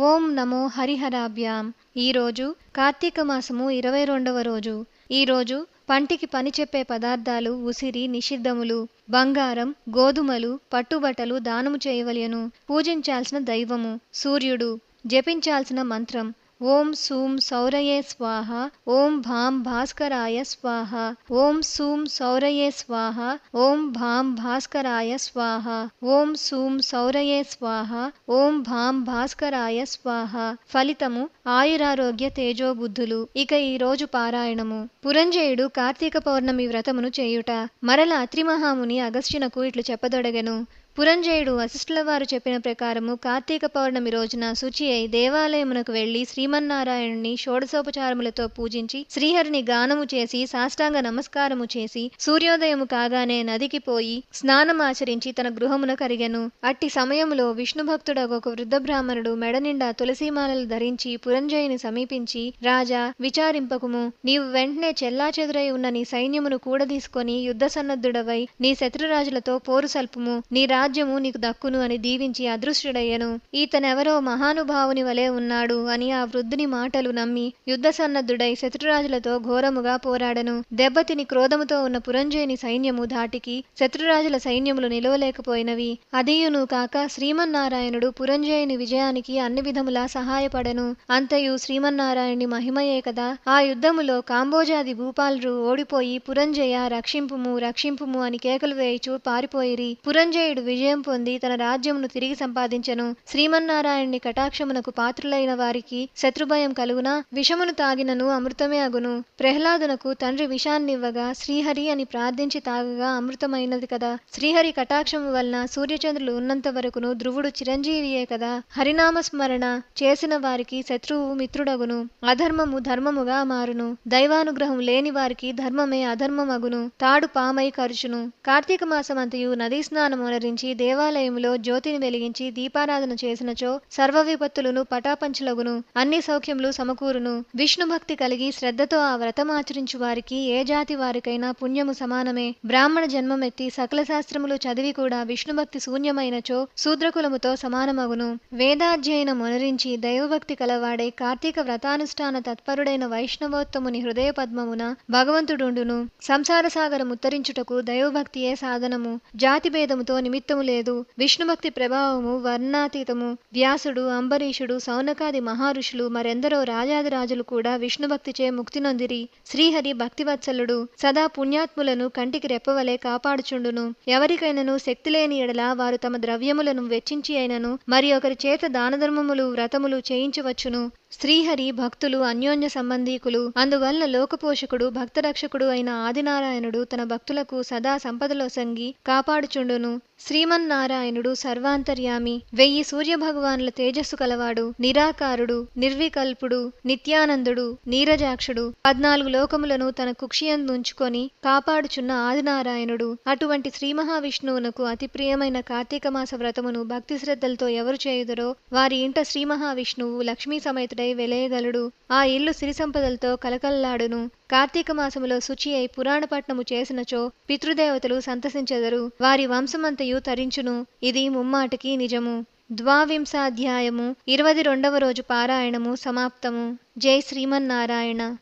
ఓం నమో హరిహరాభ్యాం. ఈరోజు కార్తీక మాసము ఇరవై రెండవ రోజు. ఈరోజు పంటికి పని చెప్పే పదార్థాలు ఉసిరి నిషిద్ధములు బంగారం గోధుమలు పట్టుబట్టలు దానము చేయవలెను. పూజించాల్సిన దైవము సూర్యుడు జపించాల్సిన మంత్రం ఓం సూం సౌరయే స్వాహ ఓం భాం భాస్కరాయ స్వాహ ఓం సూం సౌరయే స్వాహ ఓం భాం భాస్కరాయ స్వాహ ఓం సూం సౌరయే స్వాహ ఓం భాం భాస్కరాయ స్వాహ. ఫలితము ఆయురారోగ్య తేజోబుద్ధులు. ఇక ఈ రోజు పారాయణము. పురంజయుడు కార్తీక పౌర్ణమి వ్రతమును చేయుట. మరల అత్రిమహాముని అగస్త్యునకు ఇట్లు చెప్పదొడగెను. పురంజయుడు వశిష్ఠుల వారు చెప్పిన ప్రకారము కార్తీక పౌర్ణమి రోజున శుచి అయి దేవాలయమునకు వెళ్ళి శ్రీమన్నారాయణుని షోడశోపచారములతో పూజించి శ్రీహరిని గానము చేసి సాష్టాంగ నమస్కారము చేసి సూర్యోదయము కాగానే నదికి పోయి స్నానమాచరించి తన గృహమున కరిగెను. అట్టి సమయములో విష్ణు భక్తుడగు ఒక వృద్ధ బ్రాహ్మణుడు మెడనిండా తులసీమాలలు ధరించి పురంజయుని సమీపించి రాజా విచారింపకుము. నీవు వెంటనే చెల్లాచెదురై ఉన్న నీ సైన్యమును కూడదీసుకొని యుద్ధ సన్నద్ధుడవై నీ శత్రురాజులతో పోరు సల్పుము. నీ రాజ్యము నీకు దక్కును అని దీవించి అదృశ్యుడయ్యను. ఈతనెవరో మహానుభావుని వలె ఉన్నాడు అని ఆ వృద్ధుని మాటలు నమ్మి యుద్ధ సన్నద్ధుడై శత్రురాజులతో ఘోరముగా పోరాడను. దెబ్బతిని క్రోధముతో ఉన్న పురంజయుని సైన్యము ధాటికి శత్రురాజుల సైన్యములు నిలవలేకపోయినవి. అదియును కాక శ్రీమన్నారాయణుడు పురంజయుని విజయానికి అన్ని విధములా సహాయపడను. అంతయు శ్రీమన్నారాయణుని మహిమయే కదా. ఆ యుద్ధములో కాంబోజాది భూపాలురు ఓడిపోయి పురంజయ రక్షింపుము రక్షింపుము అని కేకలు వేయిచు పారిపోయిరి. పురంజయుడు విజయం పొంది తన రాజ్యమును తిరిగి సంపాదించెను. శ్రీమన్నారాయణ్ణి కటాక్షమునకు పాత్రులైన వారికి శత్రుభయం కలుగునా? విషమును తాగినను అమృతమే అగును. ప్రహ్లాదునకు తండ్రి విషాన్నివ్వగా శ్రీహరి అని ప్రార్థించి తాగగా అమృతమైనది కదా. శ్రీహరి కటాక్షము వలన సూర్యచంద్రులు ఉన్నంత వరకును ధ్రువుడు చిరంజీవియే కదా. హరినామస్మరణ చేసిన వారికి శత్రువు మిత్రుడగును. అధర్మము ధర్మముగా మారును. దైవానుగ్రహం లేని వారికి ధర్మమే అధర్మమగును. తాడు పామై ఖర్చును కార్తీక మాసమంతయు నదీ స్నానం అనరించి దేవాలయములో జ్యోతిని వెలిగించి దీపారాధన చేసినచో సర్వ విపత్తులను పటాపంచలగును అన్ని సౌఖ్యములు సమకూరును. విష్ణు భక్తి కలిగి శ్రద్ధతో ఆ వ్రతమాచరించు వారికి ఏ జాతి వారికైనా పుణ్యము సమానమే. బ్రాహ్మణ జన్మమెత్తి సకల శాస్త్రములు చదివి కూడా విష్ణుభక్తి శూన్యమైనచో శూద్రకులముతో సమానమగును. వేదాధ్యయనం అనురించి దైవభక్తి కలవాడే కార్తీక వ్రతానుష్ఠాన తత్పరుడైన వైష్ణవోత్తముని హృదయ పద్మమున భగవంతుడుండును. సంసార సాగరం ఉత్తరించుటకు దైవభక్తియే సాధనము. జాతి భేదముతో నిమిత్తము లేదు. విష్ణుభక్తి ప్రభావము వర్ణాతీతము వ్యాసుడు అంబరీషుడు సౌనకాది మహారుషులు మరెందరో రాజాదిరాజులు కూడా విష్ణుభక్తిచే ముక్తి నొందిరి. శ్రీహరి భక్తివత్సలుడు సదా పుణ్యాత్ములను కంటికి రెప్పవలే కాపాడుచుండును. ఎవరికైనను శక్తి లేని ఎడల వారు తమ ద్రవ్యములను వెచ్చించి అయినను మరి ఒకరి చేత దానధర్మములు వ్రతములు చేయించవచ్చును. శ్రీహరి భక్తులు అన్యోన్య సంబంధీకులు. అందువల్ల లోకపోషకుడు భక్తరక్షకుడు అయిన ఆదినారాయణుడు తన భక్తులకు సదా సంపదలో సంగి కాపాడుచుండును. శ్రీమన్నారాయణుడు సర్వాంతర్యామి. వెయ్యి సూర్యభగవానుల తేజస్సు కలవాడు నిరాకారుడు నిర్వికల్పుడు నిత్యానందుడు నీరజాక్షుడు. పద్నాలుగు లోకములను తన కుక్షియందుంచుకొని కాపాడుచున్న ఆదినారాయణుడు. అటువంటి శ్రీ మహావిష్ణువునకు అతి ప్రియమైన కార్తీక మాస వ్రతమును భక్తి శ్రద్ధలతో ఎవరు చేయుదరో వారి ఇంట శ్రీ మహావిష్ణువు లక్ష్మీ సమేతుడై వెలయగలడు. ఆ ఇల్లు సిరి సంపదలతో కలకల్లాడును. కార్తీక మాసములో శుచి అయి పురాణపట్నము చేసినచో పితృదేవతలు సంతసించెదరు. వారి వంశమంతయు తరించును. ఇది ముమ్మాటికి నిజము. ద్వావింశాధ్యాయము ఇరవది రెండవ రోజు పారాయణము సమాప్తము. జై శ్రీమన్నారాయణ.